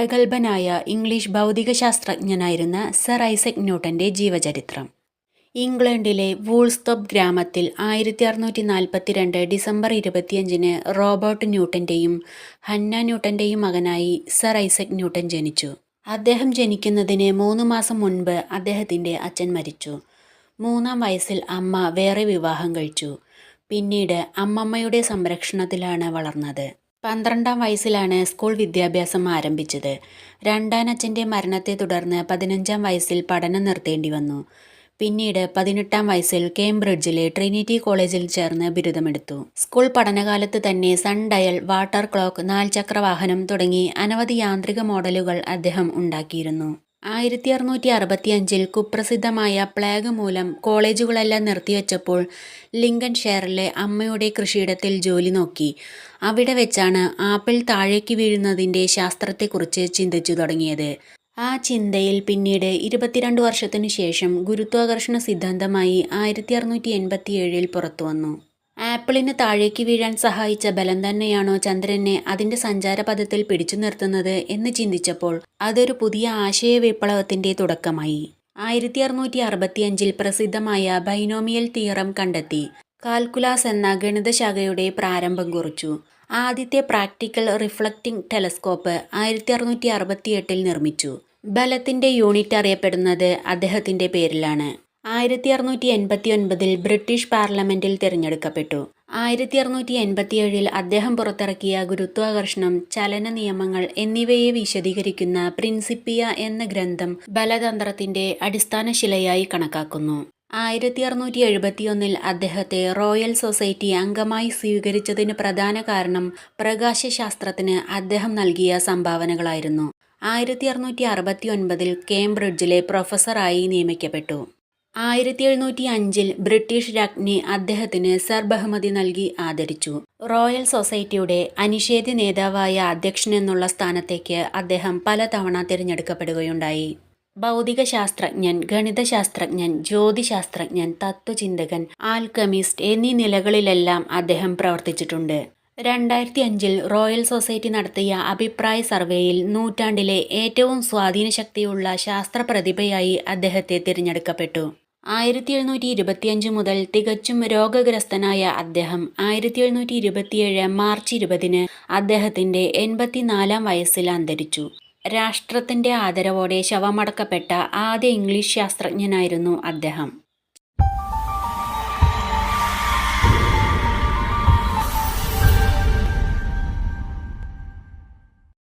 പ്രഗത്ഭനായ English ഭൗതികശാസ്ത്രജ്ഞനായിരുന്ന sir Isaac ന്യൂട്ടന്റെ ജീവചരിത്രം. ഇംഗ്ലണ്ടിലെ വൂൾസ്തോപ്പ് ഗ്രാമത്തിൽ ആയിരത്തി അറുന്നൂറ്റി നാൽപ്പത്തിരണ്ട് ഡിസംബർ ഇരുപത്തിയഞ്ചിന് റോബർട്ട് ന്യൂട്ടന്റെയും ഹന്ന ന്യൂട്ടന്റെയും മകനായി സർ ഐസക് ന്യൂട്ടൻ ജനിച്ചു. അദ്ദേഹം ജനിക്കുന്നതിന് മൂന്ന് മാസം മുൻപ് അദ്ദേഹത്തിന്റെ അച്ഛൻ മരിച്ചു. മൂന്നാം വയസ്സിൽ അമ്മ വേറെ വിവാഹം കഴിച്ചു. പിന്നീട് അമ്മമ്മയുടെ സംരക്ഷണത്തിലാണ് വളർന്നത്. പന്ത്രണ്ടാം വയസ്സിലാണ് സ്കൂൾ വിദ്യാഭ്യാസം ആരംഭിച്ചത്. രണ്ടാനച്ഛന്റെ മരണത്തെ തുടർന്ന് പതിനഞ്ചാം വയസ്സിൽ പഠനം നിർത്തേണ്ടി വന്നു. പിന്നീട് പതിനെട്ടാം വയസ്സിൽ കേംബ്രിഡ്ജിലെ ട്രിനിറ്റി കോളേജിൽ ചേർന്ന് ബിരുദമെടുത്തു. സ്കൂൾ പഠനകാലത്ത് തന്നെ സൺ ഡയൽ വാട്ടർ ക്ലോക്ക് നാൽചക്ര വാഹനം തുടങ്ങി അനവധി യാന്ത്രിക മോഡലുകൾ അദ്ദേഹം ഉണ്ടാക്കിയിരുന്നു. ആയിരത്തി അറുന്നൂറ്റി അറുപത്തിയഞ്ചിൽ കുപ്രസിദ്ധമായ പ്ലേഗ് മൂലം കോളേജുകളെല്ലാം നിർത്തിവെച്ചപ്പോൾ ലിങ്കൺ ഷെയറിലെ അമ്മയുടെ കൃഷിയിടത്തിൽ ജോലി നോക്കി. അവിടെ വെച്ചാണ് ആപ്പിൾ താഴേക്ക് വീഴുന്നതിന്റെ ശാസ്ത്രത്തെക്കുറിച്ച് ചിന്തിച്ചു തുടങ്ങിയത്. ആ ചിന്തയിൽ പിന്നീട് ഇരുപത്തിരണ്ട് വർഷത്തിനു ശേഷം ഗുരുത്വാകർഷണ സിദ്ധാന്തമായി ആയിരത്തി അറുന്നൂറ്റി എൺപത്തിയേഴിൽ പുറത്തു വന്നു ആപ്പിളിന് താഴേക്ക് വീഴാൻ സഹായിച്ച ബലം തന്നെയാണോ ചന്ദ്രനെ അതിന്റെ സഞ്ചാരപഥത്തിൽ പിടിച്ചു നിർത്തുന്നത് എന്ന് ചിന്തിച്ചപ്പോൾ അതൊരു പുതിയ ആശയ വിപ്ലവത്തിന്റെ തുടക്കമായി. ആയിരത്തി അറുന്നൂറ്റി അറുപത്തിയഞ്ചിൽ പ്രസിദ്ധമായ ബൈനോമിയൽ തിയറം കണ്ടെത്തി കാൽക്കുലാസ് എന്ന ഗണിതശാഖയുടെ പ്രാരംഭം കുറിച്ചു. ആദ്യത്തെ പ്രാക്ടിക്കൽ റിഫ്ലക്റ്റിംഗ് ടെലസ്കോപ്പ് ആയിരത്തി അറുന്നൂറ്റി അറുപത്തിയെട്ടിൽ നിർമ്മിച്ചു. ബലത്തിന്റെ യൂണിറ്റ് അറിയപ്പെടുന്നത് അദ്ദേഹത്തിന്റെ പേരിലാണ്. ആയിരത്തി അറുന്നൂറ്റി എൺപത്തി ഒൻപതിൽ ബ്രിട്ടീഷ് പാർലമെന്റിൽ തിരഞ്ഞെടുക്കപ്പെട്ടു. ആയിരത്തി അറുന്നൂറ്റി എൺപത്തിയേഴിൽ അദ്ദേഹം പുറത്തിറക്കിയ ഗുരുത്വാകർഷണം ചലന നിയമങ്ങൾ എന്നിവയെ വിശദീകരിക്കുന്ന പ്രിൻസിപ്പിയ എന്ന ഗ്രന്ഥം ബലതന്ത്രത്തിന്റെ അടിസ്ഥാന ശിലയായി കണക്കാക്കുന്നു. ആയിരത്തി അറുന്നൂറ്റി എഴുപത്തിയൊന്നിൽ അദ്ദേഹത്തെ റോയൽ സൊസൈറ്റി അംഗമായി സ്വീകരിച്ചതിന് പ്രധാന കാരണം പ്രകാശശാസ്ത്രത്തിന് അദ്ദേഹം നൽകിയ സംഭാവനകളായിരുന്നു. ആയിരത്തി അറുന്നൂറ്റി അറുപത്തി ഒൻപതിൽ കേംബ്രിഡ്ജിലെ പ്രൊഫസറായി നിയമിക്കപ്പെട്ടു. ആയിരത്തി എഴുന്നൂറ്റി അഞ്ചിൽ ബ്രിട്ടീഷ് രാജ്ഞി അദ്ദേഹത്തിന് സർ ബഹുമതി നൽകി ആദരിച്ചു. റോയൽ സൊസൈറ്റിയുടെ അനിഷേധ്യ നേതാവായ അധ്യക്ഷൻ എന്നുള്ള സ്ഥാനത്തേക്ക് അദ്ദേഹം പലതവണ തിരഞ്ഞെടുക്കപ്പെടുകയുണ്ടായി. ഭൗതികശാസ്ത്രജ്ഞൻ ഗണിതശാസ്ത്രജ്ഞൻ ജ്യോതിശാസ്ത്രജ്ഞൻ തത്വചിന്തകൻ ആൽക്കമിസ്റ്റ് എന്നീ നിലകളിലെല്ലാം അദ്ദേഹം പ്രവർത്തിച്ചിട്ടുണ്ട്. രണ്ടായിരത്തി അഞ്ചിൽ റോയൽ സൊസൈറ്റി നടത്തിയ അഭിപ്രായ സർവേയിൽ നൂറ്റാണ്ടിലെ ഏറ്റവും സ്വാധീനശക്തിയുള്ള ശാസ്ത്രപ്രതിഭയായി അദ്ദേഹത്തെ തിരഞ്ഞെടുക്കപ്പെട്ടു. ആയിരത്തി എഴുന്നൂറ്റി ഇരുപത്തിയഞ്ച് മുതൽ തികച്ചും രോഗഗ്രസ്തനായ അദ്ദേഹം ആയിരത്തി എഴുന്നൂറ്റി ഇരുപത്തിയേഴ് മാർച്ച് ഇരുപതിന് അദ്ദേഹത്തിന്റെ എൺപത്തിനാലാം വയസ്സിൽ അന്തരിച്ചു. രാഷ്ട്രത്തിന്റെ ആദരവോടെ ശവമടക്കപ്പെട്ട ആദ്യ ഇംഗ്ലീഷ് ശാസ്ത്രജ്ഞനായിരുന്നു അദ്ദേഹം.